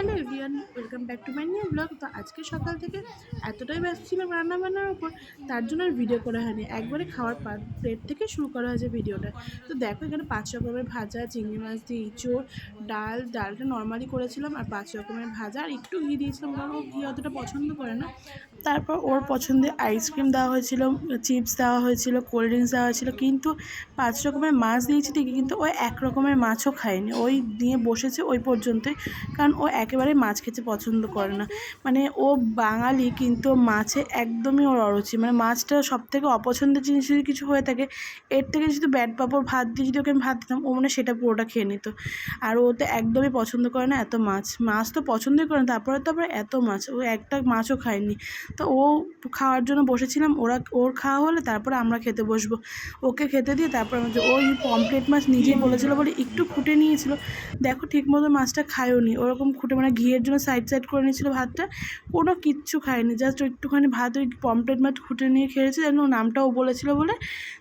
Hello everyone, welcome back to my new blog. তো আজকে সকাল থেকে এতটাই ব্যস্ত ছিলাম রান্না বান্নার ওপর, তার জন্য আর ভিডিও করা হয়নি। একবারে খাওয়ার প্লেট থেকে শুরু করা হয়েছে ভিডিওটা। তো দেখো, এখানে পাঁচ রকমের ভাজা, চিংড়ি মাছ দিয়ে ইঁচড়, ডাল, ডালটা নর্মালি করেছিলাম, আর পাঁচ রকমের ভাজা, আর একটু ঘি দিয়েছিলাম, কারণ ও ঘি অতটা পছন্দ করে না। তারপর ওর পছন্দের আইসক্রিম দেওয়া হয়েছিল চিপস দেওয়া হয়েছিল কোল্ড ড্রিঙ্কস দেওয়া হয়েছিল, কিন্তু পাঁচ রকমের মাছ দিয়েছি ঠিকই, কিন্তু ও এক রকমের মাছও খায়নি। ওই নিয়ে বসেছে ওই পর্যন্তই, কারণ ও একেবারে মাছ খেতে পছন্দ করে না। মানে ও বাঙালি, কিন্তু মাছে একদমই ওর অরুচি। মানে মাছটা সব থেকে অপছন্দের জিনিস যদি কিছু হয়ে থাকে, এর থেকে যদি ব্যাট পাপড়, ভাত দিয়ে যদি ওকে আমি ভাত দিতাম, ও মানে সেটা পুরোটা খেয়ে নিত। আর ও তো একদমই পছন্দ করে না এত মাছ। মাছ তো পছন্দই করে না, তারপরে তো আবার এত মাছ, ও একটা মাছও খায়নি। তো ও খাওয়ার জন্য বসেছিলাম, ওরা, ওর খাওয়া হলে তারপরে আমরা খেতে বসবো। ওকে খেতে দিয়ে তারপর আমরা যে- ওই পমপ্লেট মাছ নিজেই বলেছিল বলে একটু খুঁটে নিয়েছিল। দেখো ঠিক মতো মাছটা খায়ওনি ওরকম খুঁটে মানে ঘিয়ের জন্য সাইড সাইড করে নিয়েছিল ভাতটা। কোনো কিচ্ছু খায়নি। জাস্ট একটুখানি ভাত, ওই পমপ্লেট মাছ খুঁটে নিয়ে খেয়েছে। যেন নামটাও বলেছিল বলে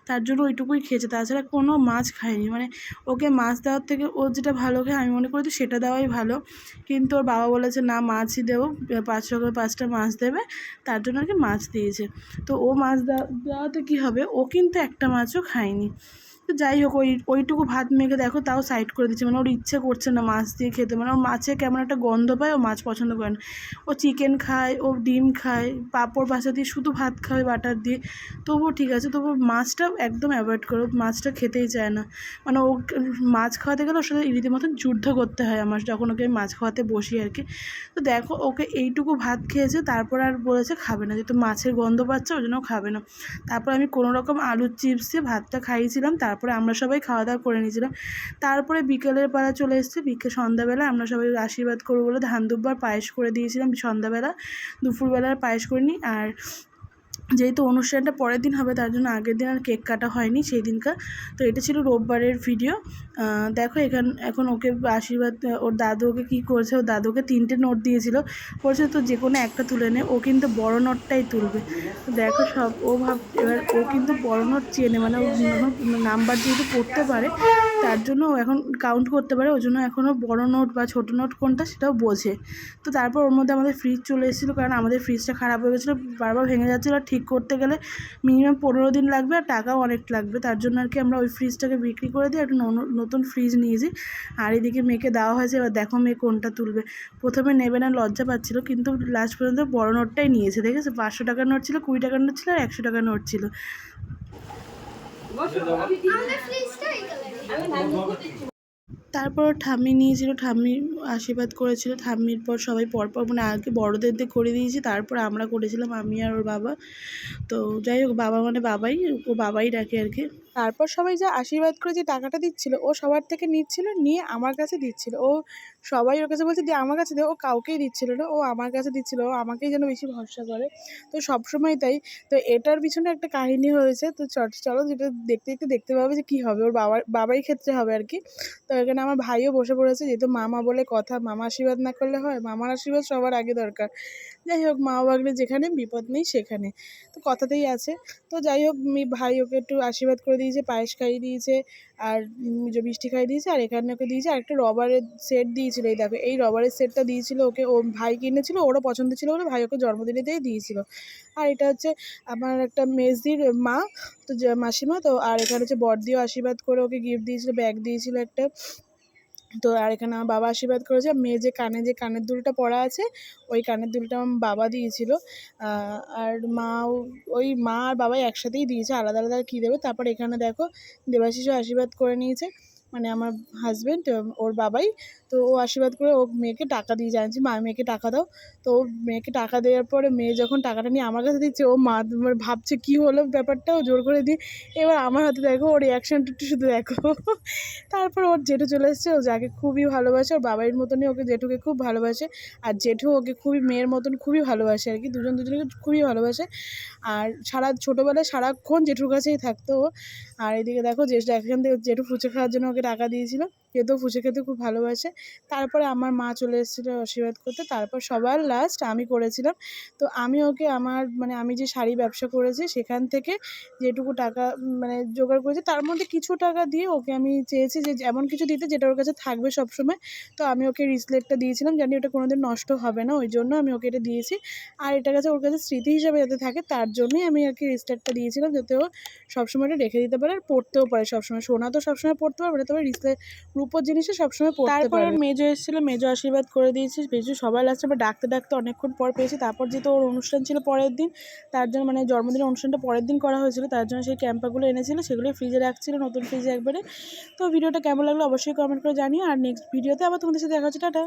তার জন্য ওইটুকুই খেয়েছে। তাছাড়া কোনো মাছ খায়নি। মানে ওকে মাছ দেওয়ার থেকে ও যেটা ভালো খায়, আমি মনে করি সেটা দেওয়াই ভালো। কিন্তু ওর বাবা বলেছে, না, মাছই দেবো। পাঁচ রকমের পাঁচটা মাছ দেবে। তার জন্য আর কি মাছ দিয়েছে। তো ও মাছ দেওয়া দেওয়াতে কী হবে? ও কিন্তু একটা মাছও খায়নি। তো যাই হোক, ওই, ওইটুকু ভাত মেখে দেখো, তাও সাইড করে দিচ্ছে। মানে ওর ইচ্ছে করছে না মাছ দিয়ে খেতে। মানে ওর মাছে কেমন একটা গন্ধ পায়, ও মাছ পছন্দ করে না। ও চিকেন খায়, ও ডিম খায়, পাঁপড় বাসা দিয়ে শুধু ভাত খায়, বাটার দিয়ে। তবুও ঠিক আছে, তবুও মাছটা একদম অ্যাভয়েড করো, মাছটা খেতেই চায় না। মানে ও মাছ খাওয়াতে গেলে ওর সাথে রীতিমতন যুদ্ধ করতে হয় আমার, যখন ওকে মাছ খাওয়াতে বসি আর কি। তো দেখো, ওকে এইটুকু ভাত খেয়েছে, তারপর আর বলেছে খাবে না। যেহেতু মাছের গন্ধ পাচ্ছে, ওই জন্য খাবে না। তারপর আমি কোনো রকম আলুর চিপস দিয়ে ভাতটা খাইয়েছিলাম, তারপরে আমরা সবাই খাওয়া দাওয়া করে নিয়েছিলাম। তারপরে বিকেলের পাড়া চলে এসেছে। বিকেল সন্ধ্যাবেলা আমরা সবাই আশীর্বাদ করব বলে ধান দুব্বার পায়েস করে দিয়েছিলাম। সন্ধ্যাবেলা, দুপুরবেলার পায়েস করে নিই। আর যেহেতু অনুষ্ঠানটা পরের দিন হবে, তার জন্য আগের দিন আর কেক কাটা হয়নি সেই দিনকার তো এটা ছিল রোববারের ভিডিও। দেখো এখান, এখন ওকে আশীর্বাদ, ওর দাদু ওকে কী করেছে? ওর দাদুকে তিনটে নোট দিয়েছিল। বলছে তো যে কোনো একটা তুলে নে, ও কিন্তু বড় নোটটাই তুলবে। দেখো সব, ও ভাব, এবার ও কিন্তু বড় নোট চেনে মানে ও নাম্বার যেহেতু পড়তে পারে, তার জন্য ও এখন কাউন্ট করতে পারে ওই জন্য এখনও বড় নোট বা ছোটো নোট কোনটা সেটাও বোঝে। তো তারপর ওর মধ্যে আমাদের ফ্রিজ চলে এসেছিল, কারণ আমাদের ফ্রিজটা খারাপ হয়ে গেছিল, বারবার ভেঙে যাচ্ছিল, আর ঠিক করতে গেলে মিনিমাম পনেরো দিন লাগবে, আর টাকাও অনেক লাগবে। তার জন্য আর কি আমরা ওই ফ্রিজটাকে বিক্রি করে দিই একটা নতুন ফ্রিজ নিয়েছি। আর এদিকে মেয়েকে দেওয়া হয়েছে, এবার দেখো মেয়ে কোনটা তুলবে। প্রথমে নেবে না, লজ্জা পাচ্ছিলো, কিন্তু লাস্ট পর্যন্ত বড় নোটটাই নিয়েছে, দেখেছে? পাঁচশো টাকার নোট ছিল, কুড়ি টাকার নোট ছিল, আর একশো টাকার নোট ছিল। তারপর ঠাম্মি নিয়েছিল, ঠাম্মি আশীর্বাদ করেছিল। ঠাম্মির পর সবাই পরপর মানে আগে বড়দের দিয়ে করে দিয়েছি, তারপর আমরা করেছিলাম, আমি আর ওর বাবা। তো যাই হোক, বাবা মানে বাবাই, ও বাবাই ডাকে আর কি। তারপর সবাই যা আশীর্বাদ করে যে টাকাটা দিচ্ছিল, ও সবার থেকে নিচ্ছিল, নিয়ে আমার কাছে দিচ্ছিল। ও সবাই ওর কাছে বলছে দিয়ে আমার কাছে দে। ও কাউকেই দিচ্ছিল না, ও আমার কাছে দিচ্ছিল, ও আমাকেই যেন বেশি ভরসা করে। তো সবসময় তাই। তো এটার পিছনে একটা কাহিনী হয়েছে। তো চ- চলো যেটা দেখতে দেখতে দেখতে পাবে যে কী হবে, ওর বাবার, বাবাই ক্ষেত্রে হবে আর কি। তো এখানে আমার ভাইও বসে পড়েছে, যেহেতু মামা বলে কথা মামা আশীর্বাদ না করলে হয়, মামার আশীর্বাদ সবার আগে দরকার। যাই হোক, মা বাগলে যেখানে, বিপদ নেই সেখানে। তো কথাতেই আছে। তো যাই হোক ভাই ওকে একটু আশীর্বাদ করে দিয়েছে, পায়েস খাইয়ে দিয়েছে আর যে মিষ্টি খাই দিয়েছে আর এখানে ওকে দিয়েছে আর একটা রবারের সেট দিয়েছিল, এই দেখো, এই রবারের সেটটা দিয়েছিল ওকে, ও ভাই কিনেছিল, ওরও পছন্দ ছিল বলে ভাই ওকে জন্মদিনেতেই দিয়েছিল। আর এটা হচ্ছে আমার একটা মেজদির মা, তো মাসিমা, তো আর এখানে হচ্ছে বড়দিও আশীর্বাদ করে ওকে গিফট দিয়েছিল ব্যাগ দিয়েছিল একটা। তো আর এখানে আমার বাবা আশীর্বাদ করেছে, মেয়ে যে কানে, যে কানের দুলটা পরা আছে, ওই কানের দুলটা আমার বাবা দিয়েছিল। আর মাও ওই মা আর বাবাই একসাথেই দিয়েছে, আলাদা আলাদা কী দেবে। তারপর এখানে দেখো, দেবাশিসও আশীর্বাদ করে নিয়েছে। মানে আমার হাজবেন্ড ওর বাবাই। তো ও আশীর্বাদ করে ও মেয়েকে টাকা দিয়ে জানছি, মা, মেয়েকে টাকা দাও। তো ও মেয়েকে টাকা দেওয়ার পরে মেয়ে যখন টাকাটা নিয়ে আমার কাছে দিচ্ছে, ও মা মানে ভাবছে কী হলো ব্যাপারটা, ও জোর করে দিয়ে। এবার আমার হাতে দেখো, ওর রিয়াকশানটা একটু শুধু দেখো। তারপর ওর জেঠু চলে এসেছে, ও যাকে খুবই ভালোবাসে, ওর বাবার মতনই ওকে জেঠুকে খুব ভালোবাসে। আর জেঠু ওকে খুবই মেয়ের মতন খুবই ভালোবাসে আর কি, দুজন দুজনকে খুবই ভালোবাসে। আর সারা ছোটোবেলায় সারাক্ষণ জেঠুর কাছেই থাকতো ও। আর এদিকে দেখো, জেঠু এখান থেকে জেঠু ফুচকা খাওয়ার জন্য ওকে টাকা দিয়েছিল যেহেতু ফুচকা খেতে খুব ভালোবাসে। তারপরে আমার মা চলে এসেছিল আশীর্বাদ করতে। তারপর সবার লাস্ট আমি করেছিলাম। তো আমি ওকে আমার মানে আমি যে শাড়ি ব্যবসা করেছি, সেখান থেকে যেটুকু টাকা মানে জোগাড় করেছি, তার মধ্যে কিছু টাকা দিয়ে ওকে আমি চেয়েছি যে, এমন কিছু দিতে যেটা ওর কাছে থাকবে সবসময়। তো আমি ওকে রিসলেটটা দিয়েছিলাম, জানি ওটা কোনোদিন নষ্ট হবে না, ওই জন্য আমি ওকে এটা দিয়েছি। আর এটা কাছে ওর কাছে স্মৃতি হিসাবে যাতে থাকে, তার জন্যই আমি আর কি রিসলেটটা দিয়েছিলাম, যাতে ও সবসময় এটা রেখে দিতে পারে আর পড়তেও পারে সবসময়। সোনা তো সবসময় পড়তে পারবে না, তবে রিসলে রূপোর জিনিসে সবসময় পড়তে তারপর মেজো এসেছিল মেজো আশীর্বাদ করে দিয়েছিস মেজো সবাই লাস্টে আবার ডাকতে ডাকতে অনেকক্ষণ পর পেয়েছি। তারপর যেহেতু ওর অনুষ্ঠান ছিল পরের দিন তার জন্য মানে জন্মদিনের অনুষ্ঠানটা পরের দিন করা হয়েছিল তার জন্য সেই ক্যাম্পাগুলো এনেছিল সেগুলো ফ্রিজে রাখছিল নতুন ফ্রিজে একবারে। তো ভিডিওটা কেমন লাগল অবশ্যই কমেন্ট করে জানিও। আর নেক্সট ভিডিওতে আবার তোমাদের সাথে দেখা হচ্ছে। টাটা!